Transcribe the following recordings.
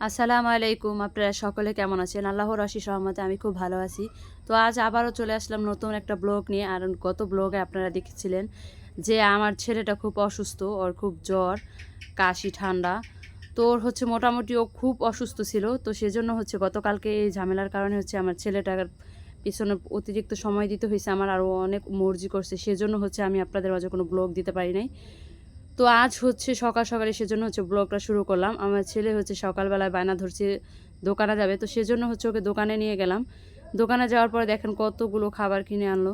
আসসালামু আলাইকুম। আপনারা সকলে কেমন আছেন? আল্লাহর আশিস রহমতে আমি খুব ভালো আছি। তো আজ আবারও চলে আসলাম নতুন একটা ব্লগ নিয়ে। আর গত ব্লগে আপনারা দেখেছিলেন যে আমার ছেলেটা খুব অসুস্থ, ওর খুব জ্বর, কাশি, ঠান্ডা। তো ওর হচ্ছে মোটামুটি ও খুব অসুস্থ ছিল। তো সেজন্য হচ্ছে গতকালকে এই ঝামেলার কারণে হচ্ছে আমার ছেলেটার পিছনে অতিরিক্ত সময় দিতে হয়েছে আমার। আরও অনেক মর্জি করছে। সেজন্য হচ্ছে আমি আপনাদের মাঝে কোনো ব্লগ দিতে পারি নাই। তো আজ হচ্ছে সকাল সকালে সেজন্য হচ্ছে ব্লগটা শুরু করলাম। আমার ছেলে হচ্ছে সকালবেলায় বায়না ধরছে, দোকানে যাবে। তো সেজন্য হচ্ছে ওকে দোকানে নিয়ে গেলাম। দোকানে যাওয়ার পরে দেখেন কতগুলো খাবার কিনে আনলো।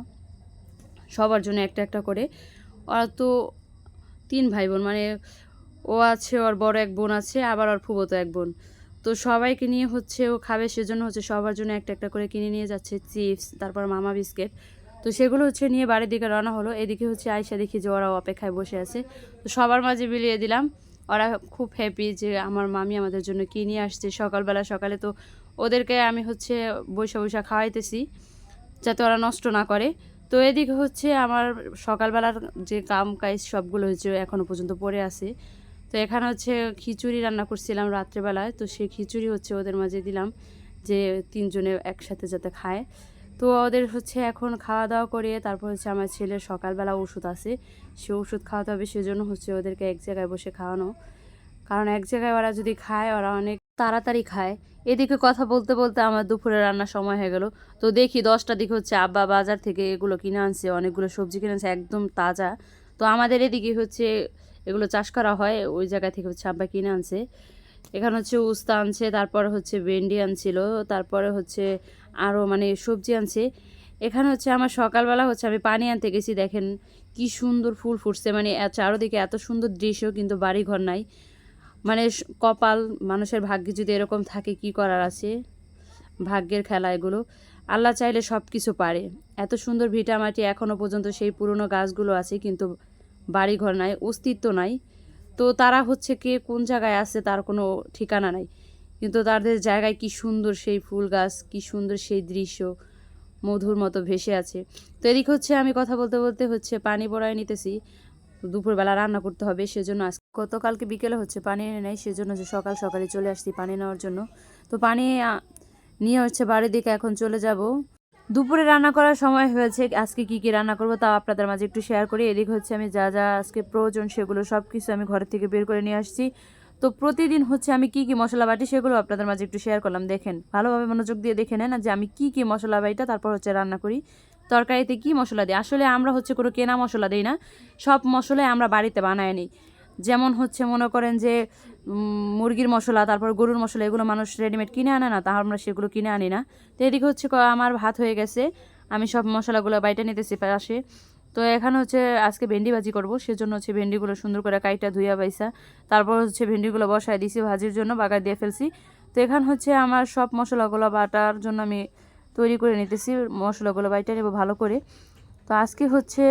সবার জন্য একটা একটা করে। ওরা তো তিন ভাই বোন মানে ও আছে, ওর বড় এক বোন আছে, আবার ওর ফুবতো এক বোন। তো সবাইকে নিয়ে হচ্ছে ও খাবে, সেজন্য হচ্ছে সবার জন্য একটা একটা করে কিনে নিয়ে যাচ্ছে, চিপস, তারপর মামা বিস্কিট। তো সেগুলো হচ্ছে নিয়ে বাড়ির দিকে রওনা হলো। এদিকে হচ্ছে আয়সা দেখি যে ওরা অপেক্ষায় বসে আছে। তো সবার মাঝে বিলিয়ে দিলাম, ওরা খুব হ্যাপি যে আমার মামি আমাদের জন্য কী নিয়ে আসছে সকালবেলা সকালে। তো ওদেরকে আমি হচ্ছে বৈশা বৈশা খাওয়াইতেছি যাতে ওরা নষ্ট না করে। তো এদিকে হচ্ছে আমার সকালবেলার যে কাম কাজ সবগুলো হচ্ছে এখনও পর্যন্ত পড়ে আছে। তো এখানে হচ্ছে খিচুড়ি রান্না করছিলাম রাত্রেবেলায়। তো সেই খিচুড়ি হচ্ছে ওদের মাঝে দিলাম যে তিনজনে একসাথে যাতে খায়। তো ওদের হচ্ছে এখন খাওয়া দাওয়া করে তারপর হচ্ছে আমার ছেলের সকালবেলা ওষুধ আছে। সে ওষুধ খাওয়াতে হবে, সেজন্য হচ্ছে ওদেরকে এক জায়গায় বসে খাওয়ানো। কারণ এক জায়গায় ওরা যদি খায়, ওরা অনেক তাড়াতাড়ি খায়। এদিকে কথা বলতে বলতে আমার দুপুরে রান্নার সময় হয়ে গেল। তো দেখি দশটার দিকে হচ্ছে আব্বা বাজার থেকে এগুলো কিনে আনছে, অনেকগুলো সবজি কিনে আনছে, একদম তাজা। তো আমাদের এদিকে হচ্ছে এগুলো চাষ করা হয়, ওই জায়গা থেকে হচ্ছে আব্বা কিনে আনছে। এখানে হচ্ছে উস্তা আনছে, তারপর হচ্ছে ভেন্ডি আনছিল, তারপরে হচ্ছে আরও মানে সবজি আনছে। এখানে হচ্ছে আমার সকালবেলা হচ্ছে আমি পানি আনতে গেছি, দেখেন কি সুন্দর ফুল ফুটছে মানে চারোদিকে এত সুন্দর দৃশ্য, কিন্তু বাড়ি ঘর নাই। মানে কপাল, মানুষের ভাগ্যে যদি এরকম থাকে কি করার আছে? ভাগ্যের খেলা এগুলো। আল্লাহ চাইলে সব কিছু পারে। এত সুন্দর ভিটামাটি এখনও পর্যন্ত সেই পুরনো গাছগুলো আছে, কিন্তু বাড়ি ঘর নাই, অস্তিত্ব নাই। তো তারা হচ্ছে কে, কোন জায়গায় আছে তার কোনো ঠিকানা নাই। কিন্তু তাদের জায়গায় কি সুন্দর সেই ফুল গাছ, কি সুন্দর সেই দৃশ্য, মধুর মতো ভেসে আছে। তো এদিকে হচ্ছে আমি কথা বলতে বলতে হচ্ছে পানি বড়ায় নিতেছি। দুপুরবেলা রান্না করতে হবে, সেজন্য আজ গতকালকে বিকেলে হচ্ছে পানি এনে নেয় সেজন্য যে সকাল সকালে চলে আসছি পানি নেওয়ার জন্য। তো পানি নিয়ে হচ্ছে বাড়ির দিকে এখন চলে যাব। দুপুরে রান্না করার সময় হয়েছে, আজকে কি কি রান্না করব তাও আপনাদের মাঝে একটু শেয়ার করি। এদিকে হচ্ছে আমি যা যা আজকে প্রয়োজন সেগুলো সব কিছু আমি ঘরের থেকে বের করে নিয়ে আসছি। তো প্রতিদিন হচ্ছে আমি কি কি মশলা বাটি সেগুলো আপনাদের মাঝে একটু শেয়ার করলাম, দেখেন। ভালোভাবে মনোযোগ দিয়ে দেখে নেন যে আমি কি কি মশলা বাটিটা তারপর হচ্ছে রান্না করি। তরকারিতে কি মশলা দিই? আসলে আমরা হচ্ছে কোনো কেনা মশলা দিই না। সব মশলাই আমরা বাড়িতে বানায় নিই। যেমন হচ্ছে মনে করেন যে মুরগির মশলা, তারপর গরুর মশলা, এগুলো মানুষ রেডিমেড কিনে আনে না, তা আমরা সেগুলো কিনে আনি না। তো এদিকে হচ্ছে আমার ভাত হয়ে গেছে, আমি সব মশলাগুলো বাইটে নিতেছি পাশে। তো এখানে হচ্ছে আজকে ভেন্ডি ভাজি করব, সেজন্য হচ্ছে ভেন্ডিগুলো সুন্দর করে কাইটা ধুইয়া বাইসা তারপর হচ্ছে ভেন্ডিগুলো বসায় দিছি ভাজির জন্য, বাগার দিয়ে ফেলছি। তো এখানে হচ্ছে আমার সব মশলাগুলো বাটার জন্য আমি তৈরি করে নিতেছি, মশলাগুলো বাইটা নেব ভালো করে। তো আজকে হচ্ছে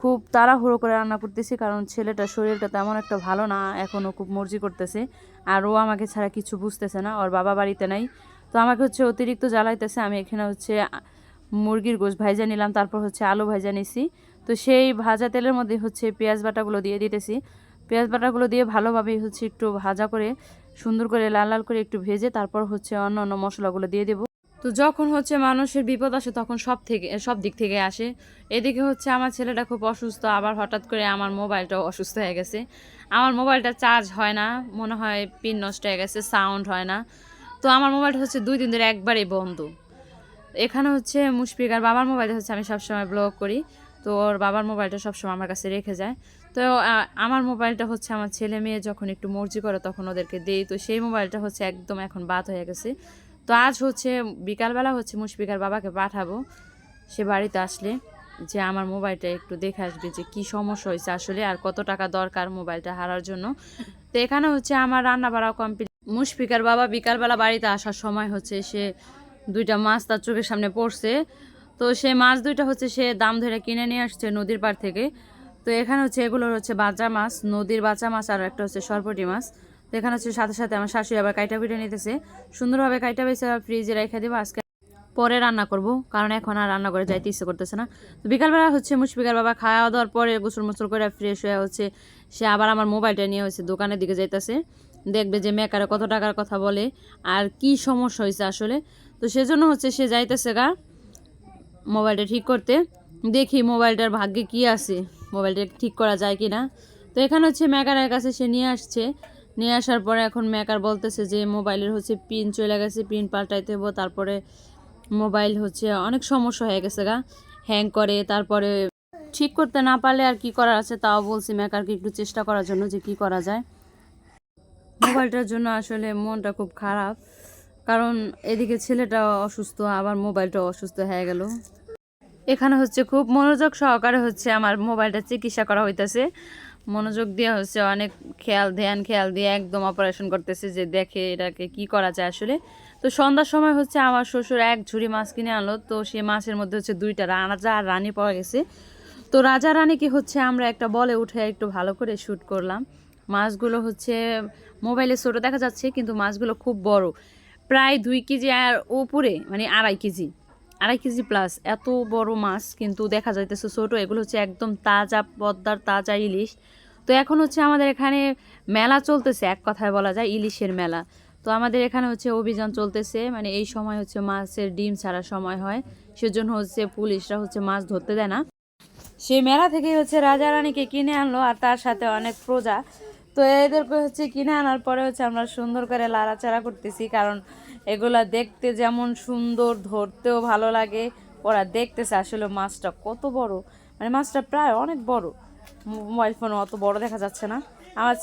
খুব তাড়াহুড়ো করে রান্না করতেছি, কারণ ছেলেটা শরীরটা তেমন একটা ভালো না, এখনও খুব মর্জি করতেছে। আর ও আমাকে ছাড়া কিছু বুঝতেছে না, ওর বাবা বাড়িতে নাই। তো আমাকে হচ্ছে অতিরিক্ত জ্বালাইতেছে, আমি এখানে হচ্ছে মুরগির গোশ ভাইজা নিলাম, তারপর হচ্ছে আলু ভাইজা নিছি। তো সেই ভাজা তেলের মধ্যে হচ্ছে পেঁয়াজ বাটাগুলো দিয়ে দিতেছি। পেঁয়াজ বাটাগুলো দিয়ে ভালোভাবে হচ্ছে একটু ভাজা করে, সুন্দর করে লাল লাল করে একটু ভেজে তারপর হচ্ছে অন্য অন্য মশলাগুলো দিয়ে দেবো। তো যখন হচ্ছে মানুষের বিপদ আসে, তখন সব থেকে, সব দিক থেকে আসে। এদিকে হচ্ছে আমার ছেলেটা খুব অসুস্থ, আবার হঠাৎ করে আমার মোবাইলটাও অসুস্থ হয়ে গেছে। আমার মোবাইলটা চার্জ হয় না, মনে হয় পিন নষ্ট হয়ে গেছে সাউন্ড হয় না। তো আমার মোবাইলটা হচ্ছে দুই দিন ধরে একবারেই বন্ধ। এখানে হচ্ছে মুশফিকার বাবার মোবাইলে হচ্ছে আমি সবসময় ব্লগ করি। তো ওর বাবার মোবাইলটা সবসময় আমার কাছে রেখে যায়। তো আমার মোবাইলটা হচ্ছে আমার ছেলে মেয়ে যখন একটু মর্জি করে, তখন ওদেরকে দেই। তো সেই মোবাইলটা হচ্ছে একদম এখন বাদ হয়ে গেছে। তো আজ হচ্ছে বিকালবেলা হচ্ছে মুশফিকার বাবাকে পাঠাবো। সে বাড়িতে আসলে যে আমার মোবাইলটা একটু দেখে আসবে যে কি সমস্যা হয়েছে আসলে আর কত টাকা দরকার মোবাইলটা হারার জন্য। তো এখানে হচ্ছে আমার রান্না বাড়াও কমপ্লিট মুশফিকার বাবা বিকালবেলা বাড়িতে আসার সময় হচ্ছে সে দুইটা মাছ তার চোখের সামনে পড়ছে। তো সে মাছ দুইটা হচ্ছে সে দাম ধরে কিনে নিয়ে আসছে নদীর পাড় থেকে। তো এখানে হচ্ছে এগুলোর হচ্ছে বাচ্চা মাছ, নদীর বাচ্চা মাছ আর একটা হচ্ছে সরপটি মাছ। তো এখানে হচ্ছে সাথে সাথে আমার শাশুড়ি আবার কাইটা পিঠে নিতেছে। সুন্দরভাবে কাইটা বেছে ফ্রিজে রেখে দেবো, আজকে পরে রান্না করব, কারণ এখন আর রান্না করে যাইতে ইচ্ছে করতেছে না। তো বিকালবেলা হচ্ছে মুশফিকার বাবা খাওয়া দাওয়ার পরে গোসল মোসল করে ফ্রেশ হয়ে হচ্ছে সে আবার আমার মোবাইলটা নিয়ে হচ্ছে দোকানের দিকে যাইতেছে। দেখবে যে মেকারে কত টাকার কথা বলে, আর কি সমস্যা হয়েছে আসলে। তো সেজন্য হচ্ছে সে যাইতেছে গা মোবাইলটা ঠিক করতে। দেখি মোবাইলটার ভাগ্যে কি আছে, মোবাইলটা ঠিক করা যায় কি না তো এখানে হচ্ছে মেকারের কাছে সে নিয়ে আসছে। নিয়ে আসার পরে এখন মেকার বলতেছে যে মোবাইলের হচ্ছে পিন চলে গেছে, পিন পাল্টাইতে হব তারপরে মোবাইল হচ্ছে অনেক সমস্যা হয়ে গেছে গা। হ্যাং করে, তারপরে ঠিক করতে না পারলে আর কি করার আছে তাও বলছি মেকারকে একটু চেষ্টা করার জন্য যে কি করা যায়। মোবাইলটার জন্য আসলে মনটা খুব খারাপ, কারণ এদিকে ছেলেটা অসুস্থ, আবার মোবাইলটাও অসুস্থ হয়ে গেল। এখানে হচ্ছে খুব মনোযোগ সহকারে হচ্ছে আমার মোবাইলটা চিকিৎসা করা হইতেছে। মনোযোগ দিয়ে হচ্ছে অনেক খেয়াল, ধ্যান, খেয়াল দিয়ে একদম অপারেশন করতেছে যে দেখে এটাকে কি করা যায় আসলে। তো সন্ধ্যার সময় হচ্ছে আমার শ্বশুর এক ঝুড়ি মাছ কিনে আনলো, তো সেই মাছের মধ্যে হচ্ছে দুইটা রাজা আর রানী পাওয়া গেছে। তো রাজা রানীকে হচ্ছে আমরা একটা বলে উঠে একটু ভালো করে শ্যুট করলাম। মাছগুলো হচ্ছে মোবাইলে ছোটো দেখা যাচ্ছে, কিন্তু মাছগুলো খুব বড়। প্রায় দুই কেজি আর উপরে মানে আড়াই কেজি। আড়াই কেজি প্লাস এত বড় মাছ কিন্তু দেখা যাইতেছে ছোট। এগুলো হচ্ছে একদম তাজা পদ্মার তাজা ইলিশ। তো এখন হচ্ছে আমাদের এখানে মেলা চলতেছে, এক কথায় বলা যায় ইলিশের মেলা। তো আমাদের এখানে হচ্ছে অভিযান চলতেছে মানে এই সময় হচ্ছে মাছের ডিম ছাড়ার সময় হয়। সেজন্য হচ্ছে পুলিশরা হচ্ছে মাছ ধরতে দেয় না। সেই মেলা থেকে হচ্ছে রাজা রানীকে কিনে আনলো, আর তার সাথে অনেক প্রজা। তো এদেরকে হচ্ছে কিনে আনার পরে হচ্ছে আমরা সুন্দর করে লাড়াচাড়া করতেছি, কারণ এগুলা দেখতে যেমন সুন্দর, ধরতেও ভালো লাগে। ওরা দেখতেছে আসলে মাছটা কত বড়। মানে মাছটা প্রায় অনেক বড়। মোবাইল ফোন অত বড় দেখা যাচ্ছে না। আমার